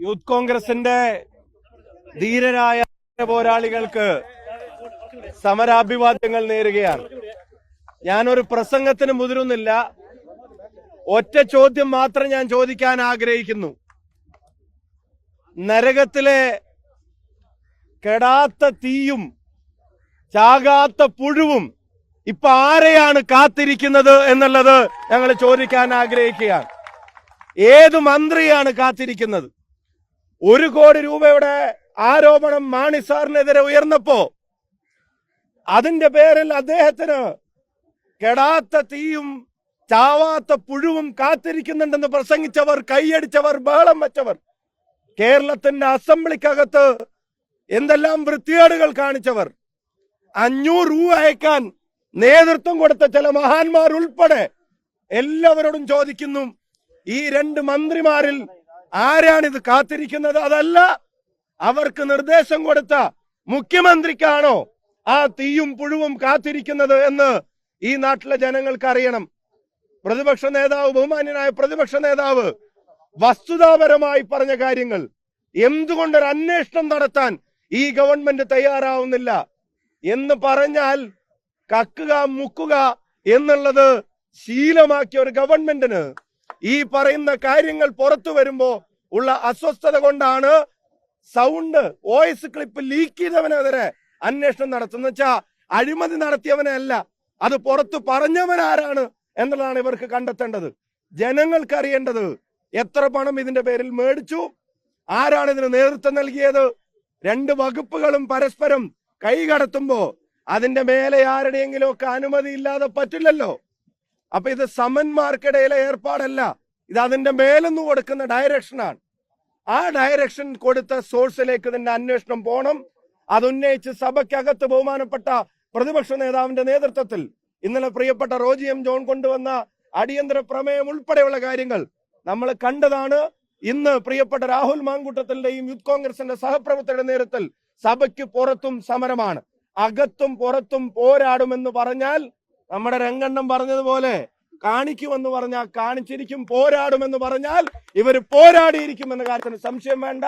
Youth കോൺഗ്രസിന്റെ ധീരരായ പോരാളികൾക്ക് സമരാഭിവാദ്യങ്ങൾ നേരുകയാണ്. ഞാനൊരു പ്രസംഗത്തിന് മുതിരുന്നില്ല. ഒറ്റ ചോദ്യം മാത്രം ഞാൻ ചോദിക്കാൻ ആഗ്രഹിക്കുന്നു. നരകത്തിലെ കെടാത്ത തീയും ചാകാത്ത പുഴുവും ഇപ്പൊ ആരെയാണ് കാത്തിരിക്കുന്നത് എന്നുള്ളത് ഞങ്ങൾ ചോദിക്കാൻ ആഗ്രഹിക്കുകയാണ്. ഏത് മന്ത്രിയാണ് കാത്തിരിക്കുന്നത്? ഒരു കോടി രൂപയുടെ ആരോപണം മാണി സാറിനെതിരെ ഉയർന്നപ്പോ അതിന്റെ പേരിൽ അദ്ദേഹത്തിന് കെടാത്ത തീയും ചാവാത്ത പുഴുവും കാത്തിരിക്കുന്നുണ്ടെന്ന് പ്രസംഗിച്ചവർ കൈയടിച്ചവർ ബഹളം വെച്ചവർ കേരളത്തിന്റെ അസംബ്ലിക്കകത്ത് എന്തെല്ലാം വൃത്തികേടുകൾ കാണിച്ചവർ അഞ്ഞൂറ് രൂപ അയക്കാൻ നേതൃത്വം കൊടുത്ത ചില മഹാന്മാർ ഉൾപ്പെടെ എല്ലാവരോടും ചോദിക്കുന്നു ഈ രണ്ട് മന്ത്രിമാരിൽ ആരാണിത് കാത്തിരിക്കുന്നത്? അതല്ല അവർക്ക് നിർദ്ദേശം കൊടുത്ത മുഖ്യമന്ത്രിക്കാണോ ആ തീയും പുഴുവും കാത്തിരിക്കുന്നത് എന്ന് ഈ നാട്ടിലെ ജനങ്ങൾക്ക് അറിയണം. പ്രതിപക്ഷ നേതാവ് ബഹുമാന്യനായ പ്രതിപക്ഷ നേതാവ് വസ്തുതാപരമായി പറഞ്ഞ കാര്യങ്ങൾ. എന്തുകൊണ്ടൊരു അന്വേഷണം നടത്താൻ ഈ ഗവൺമെന്റ് തയ്യാറാവുന്നില്ല? എന്ന് പറഞ്ഞാൽ കക്കുക മുക്കുക എന്നുള്ളത് ശീലമാക്കിയ ഒരു ഗവൺമെന്റിന് ഈ പറയുന്ന കാര്യങ്ങൾ പുറത്തു വരുമ്പോ ഉള്ള അസ്വസ്ഥത കൊണ്ടാണ് സൗണ്ട് വോയിസ് ക്ലിപ്പ് ലീക്ക് ചെയ്തവനെതിരെ അന്വേഷണം നടത്തുന്ന വെച്ചാ അഴിമതി നടത്തിയവനെ അല്ല അത് പുറത്തു പറഞ്ഞവൻ ആരാണ് എന്നുള്ളതാണ് ഇവർക്ക് കണ്ടെത്തേണ്ടത്. ജനങ്ങൾക്ക് അറിയേണ്ടത് എത്ര പണം ഇതിന്റെ പേരിൽ മേടിച്ചു ആരാണ് ഇതിന് നേതൃത്വം നൽകിയത് രണ്ട് വകുപ്പുകളും പരസ്പരം കൈകടത്തുമ്പോ അതിന്റെ മേലെ ആരുടെയെങ്കിലും ഒക്കെ അനുമതി ഇല്ലാതെ പറ്റില്ലല്ലോ. അപ്പൊ ഇത് സമന്മാർക്കിടയിലെ ഏർപ്പാടല്ല. ഇത് അതിന്റെ മേലെന്ന് കൊടുക്കുന്ന ഡയറക്ഷനാണ് ആ ഡയറക്ഷൻ കൊടുത്ത സോഴ്സിലേക്ക് ഇതിന്റെ അന്വേഷണം പോണം. അതുന്നയിച്ച് സഭയ്ക്കകത്ത് ബഹുമാനപ്പെട്ട പ്രതിപക്ഷ നേതാവിന്റെ നേതൃത്വത്തിൽ ഇന്നലെ പ്രിയപ്പെട്ട റോജി എം ജോൺ കൊണ്ടുവന്ന അടിയന്തര പ്രമേയം ഉൾപ്പെടെയുള്ള കാര്യങ്ങൾ നമ്മൾ കണ്ടതാണ്. ഇന്ന് പ്രിയപ്പെട്ട രാഹുൽ മാങ്കൂട്ടത്തിന്റെയും യൂത്ത് കോൺഗ്രസിന്റെ സഹപ്രവർത്തകരുടെ നേതൃത്വത്തിൽ സഭയ്ക്ക് പുറത്തും സമരമാണ്. അകത്തും പുറത്തും പോരാടുമെന്ന് പറഞ്ഞാൽ നമ്മുടെ രംഗണ്ണം പറഞ്ഞതുപോലെ കാണിക്കുമെന്ന് പറഞ്ഞാൽ കാണിച്ചിരിക്കും പോരാടുമെന്ന് പറഞ്ഞാൽ ഇവർ പോരാടിയിരിക്കുമെന്ന കാര്യത്തിന് സംശയം വേണ്ട.